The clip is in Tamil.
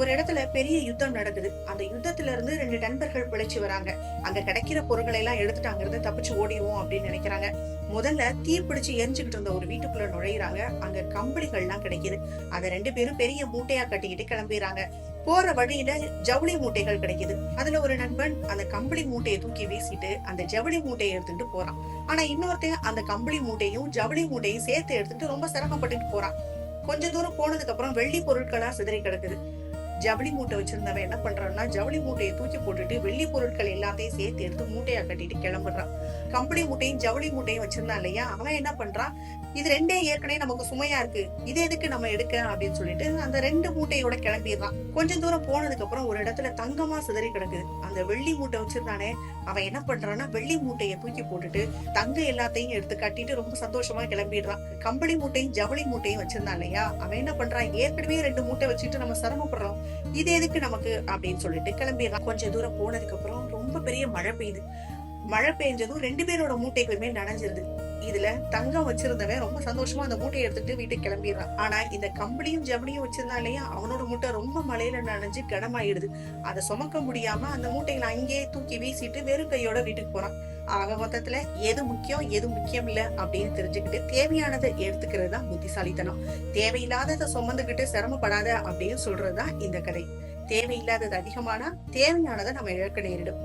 ஒரு இடத்துல பெரிய யுத்தம் நடக்குது அந்த யுத்தத்துல இருந்து ரெண்டு நண்பர்கள் பிழைச்சு வராங்க. அங்க கிடைக்கிற பொருட்களை எல்லாம் எடுத்துட்டு அங்கிருந்து தப்பிச்சு ஓடிடுவோம் அப்படின்னு நினைக்கிறாங்க. முதல்ல தீ பிடிச்சு எரிஞ்சுக்கிட்டு இருந்த ஒரு வீட்டுக்குள்ள நுழையிறாங்க. அங்க கம்பளிகள் எல்லாம் கிடைக்குது. அத ரெண்டு பேரும் பெரிய மூட்டையா கட்டிக்கிட்டு கிளம்பிடுறாங்க. போற வழியில ஜவுளி மூட்டைகள் கிடைக்குது. அதுல ஒரு நண்பன் அந்த கம்பளி மூட்டையை தூக்கி வீசிட்டு அந்த ஜவுளி மூட்டையை எடுத்துட்டு போறான். ஆனா இன்னொருத்தன் அந்த கம்பளி மூட்டையும் ஜவுளி மூட்டையும் சேர்த்து எடுத்துட்டு ரொம்ப சிரமப்பட்டுட்டு போறான். கொஞ்ச தூரம் போனதுக்கு அப்புறம் வெள்ளி பொருட்களா சிதறி கிடக்குது. ஜவுளி மூட்டை வச்சிருந்தவன் என்ன பண்றான்னா ஜவுளி மூட்டையை தூக்கி போட்டுட்டு வெள்ளி பொருட்கள் எல்லாத்தையும் சேர்த்து எடுத்து மூட்டையா கட்டிட்டு கிளம்புறான். கம்பளி மூட்டையும் ஜவுளி மூட்டையும் வச்சிருந்தான் இல்லையா? அவன் என்ன பண்றான்? இது ரெண்டே ஏற்கனவே நமக்கு சுமையா இருக்கு. இது எதுக்கு நம்ம எடுக்க? அப்படின்னு சொல்லிட்டு அந்த ரெண்டு மூட்டையோட கிளம்பிடுறான். கொஞ்சம் தூரம் போனதுக்கு அப்புறம் ஒரு இடத்துல தங்கமா சிதறி கிடக்குது. அந்த வெள்ளி மூட்டை வச்சிருந்தானே அவன் என்ன பண்றான்னா வெள்ளி மூட்டையை தூக்கி போட்டுட்டு தங்க எல்லாத்தையும் எடுத்து கட்டிட்டு ரொம்ப சந்தோஷமா கிளம்பிடுறான். கம்பளி மூட்டையும் ஜவுளி மூட்டையும் வச்சிருந்தான் இல்லையா? அவன் என்ன பண்றான்? ஏற்கனவே ரெண்டு மூட்டை வச்சுட்டு நம்ம சிரமப்படுறோம். இது எதுக்கு நமக்கு அப்படின்னு சொல்லிட்டு கிளம்பிடலாம். கொஞ்ச தூரம் போனதுக்கு அப்புறம் ரொம்ப பெரிய மழை பெய்யுது. மழை பெஞ்சதும் ரெண்டு பேரோட மூட்டைகளுமே நனைஞ்சிருது. இதுல தங்கம் வச்சிருந்தவன் ரொம்ப சந்தோஷமா அந்த மூட்டையை எடுத்துட்டு வீட்டுக்கு கிளம்பிடுறான். ஆனா இந்த கம்பளியும் ஜவுளியும் வச்சிருந்தான் இல்லையா? அவனோட மூட்டை ரொம்ப மழையில நனைஞ்சு கனமாயிடுது. அதை சுமக்க முடியாம அந்த மூட்டைகளை அங்கேயே தூக்கி வீசிட்டு வெறும் கையோட வீட்டுக்கு போறான். ஆக மொத்தத்துல எது முக்கியம் எது முக்கியம் இல்ல அப்படின்னு தெரிஞ்சுக்கிட்டு தேவையானதை எடுத்துக்கிறது தான் புத்திசாலித்தனம். தேவையில்லாததை சுமந்துக்கிட்டு சிரமப்படாத அப்படின்னு சொல்றதுதான் இந்த கதை. தேவையில்லாதது அதிகமானா தேவையானதை நம்ம இழக்க நேரிடும்.